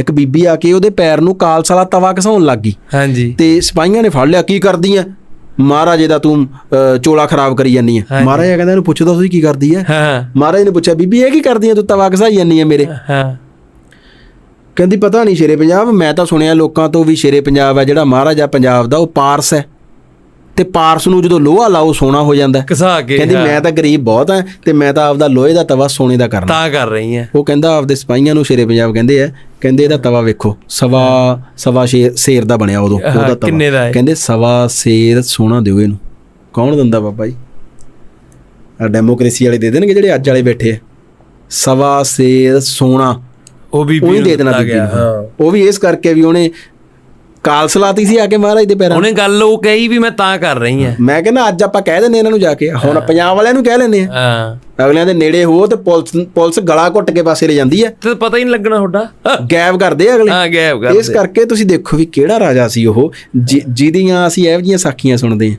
ਇੱਕ ਬੀਬੀ ਆ ਕੇ ਉਹਦੇ ਪੈਰ ਨੂੰ ਕਾਲਸ ਵਾਲਾ ਤਵਾ ਘਸਾਉਣ ਲੱਗ ਗਈ। ਹਾਂਜੀ। ਤੇ ਸਿਪਾਹੀਆਂ ਨੇ ਫੜ ਲਿਆ ਕੀ ਕਰਦੀ ਐ? ਮਹਾਰਾਜੇ ਦਾ ਤੂੰ ਚੋਲਾ ਖਰਾਬ ਕਰੀ ਜਾਨੀ ਐ। ਹਾਂਜੀ। ਮਹਾਰਾਜਾ ਕਹਿੰਦਾ ਇਹਨੂੰ ਪੁੱਛਦਾ ਤੁਸੀਂ ਕੀ ਕਰਦੀ ਐ? ਹਾਂ ਮਹਾਰਾਜ ਨੇ ਪੁੱਛਿਆ ਬੀਬੀ ਇਹ ਕੀ ਕਰਦੀ ਐ? ਤੂੰ ਤਵਾ ਘਸਾਈ ਜਾਨੀ ਐ ਮੇਰੇ। ਹਾਂ। ਕਹਿੰਦੀ ਪਤਾ ਨਹੀਂ ਸ਼ੇਰੇ ਪੰਜਾਬ ਮੈਂ ਤਾਂ ਸੁਣਿਆ ਲੋਕਾਂ ਤੋਂ ਵੀ ਸ਼ੇਰੇ ਪੰਜਾਬ ਹੈ ਜਿਹੜਾ ਮਹਾਰਾਜਾ ਪੰਜਾਬ ਦਾ ਉਹ ਪਾਰਸ ਹੈ ਤੇ ਪਾਰਸ ਨੂੰ ਜਦੋਂ ਲੋਹਾ ਲਾਓ ਸੋਨਾ ਹੋ ਜਾਂਦਾ। ਕਸਾ ਕੇ ਕਹਿੰਦੀ ਮੈਂ ਤਾਂ ਗਰੀਬ ਬਹੁਤ ਹਾਂ ਤੇ ਮੈਂ ਤਾਂ ਆਪਦਾ ਲੋਹੇ ਦਾ ਤਵਾ ਸੋਨੇ ਦਾ ਕਰਨਾ। ਤਾਂ ਕਰ ਰਹੀ ਹੈ। ਉਹ ਕਹਿੰਦਾ ਆਪਦੇ ਸਿਪਾਹੀਆਂ ਨੂੰ ਸ਼ੇਰੇ ਪੰਜਾਬ ਕਹਿੰਦੇ ਆ ਕਹਿੰਦੇ ਇਹਦਾ ਤਵਾ ਵੇਖੋ ਸਵਾ ਸਵਾ ਸ਼ੇਰ ਦਾ ਬਣਿਆ ਉਦੋਂ ਉਹਦਾ ਤਵਾ। ਕਿੰਨੇ ਦਾ ਹੈ? ਕਹਿੰਦੇ ਸਵਾ ਸ਼ੇਰ ਸੋਨਾ ਦਿਓ ਇਹਨੂੰ। ਕੌਣ ਦਿੰਦਾ ਬਾਬਾ ਜੀ? ਆ ਡੈਮੋਕ੍ਰੇਸੀ ਵਾਲੇ ਦੇ ਦੇਣਗੇ ਜਿਹੜੇ ਅੱਜ ਵਾਲੇ ਬੈਠੇ ਆ। ਸਵਾ ਸ਼ੇਰ ਸੋਨਾ ਉਹ ਵੀ ਉਹੀ ਦੇ ਦੇਣਾ ਬੀਬੀ ਨੂੰ। ਉਹ ਵੀ ਇਸ ਕਰਕੇ ਵੀ ਉਹਨੇ ਕਾਲਸ ਲਾਤੀ ਸੀ ਆ ਕੇ ਮਹਾਰਾਜ ਦੇ ਪੈਰਾਂ ਉਹਨੇ ਗੱਲ ਉਹ ਕਹੀ ਵੀ ਮੈਂ ਤਾਂ ਕਰ ਰਹੀ ਹਾਂ। ਮੈਂ ਕਹਿੰਦਾ ਅੱਜ ਆਪਾਂ ਕਹਿ ਦਿੰਦੇ ਇਹਨਾਂ ਨੂੰ ਜਾ ਕੇ। ਹੁਣ ਪੰਜਾਬ ਵਾਲਿਆਂ ਨੂੰ ਕਹਿ ਲੈਂਦੇ ਆ ਹਾਂ। ਅਗਲਿਆਂ ਦੇ ਨੇੜੇ ਹੋ ਤੇ ਪੁਲਿਸ ਪੁਲਿਸ ਗਲਾ ਘੁੱਟ ਕੇ ਪਾਸੇ ਲੈ ਜਾਂਦੀ ਹੈ। ਤੇ ਪਤਾ ਹੀ ਨਹੀਂ ਲੱਗਣਾ ਤੁਹਾਡਾ। ਗਾਇਬ ਕਰਦੇ ਆ ਅਗਲੇ। ਹਾਂ ਗੈਬ ਇਸ ਕਰਕੇ ਤੁਸੀਂ ਦੇਖੋ ਵੀ ਕਿਹੜਾ ਰਾਜਾ ਸੀ ਉਹ। ਜਿਹਦੀਆਂ ਅਸੀਂ ਇਹੋ ਜਿਹੀਆਂ ਸਾਖੀਆਂ ਸੁਣਦੇ ਹਾਂ।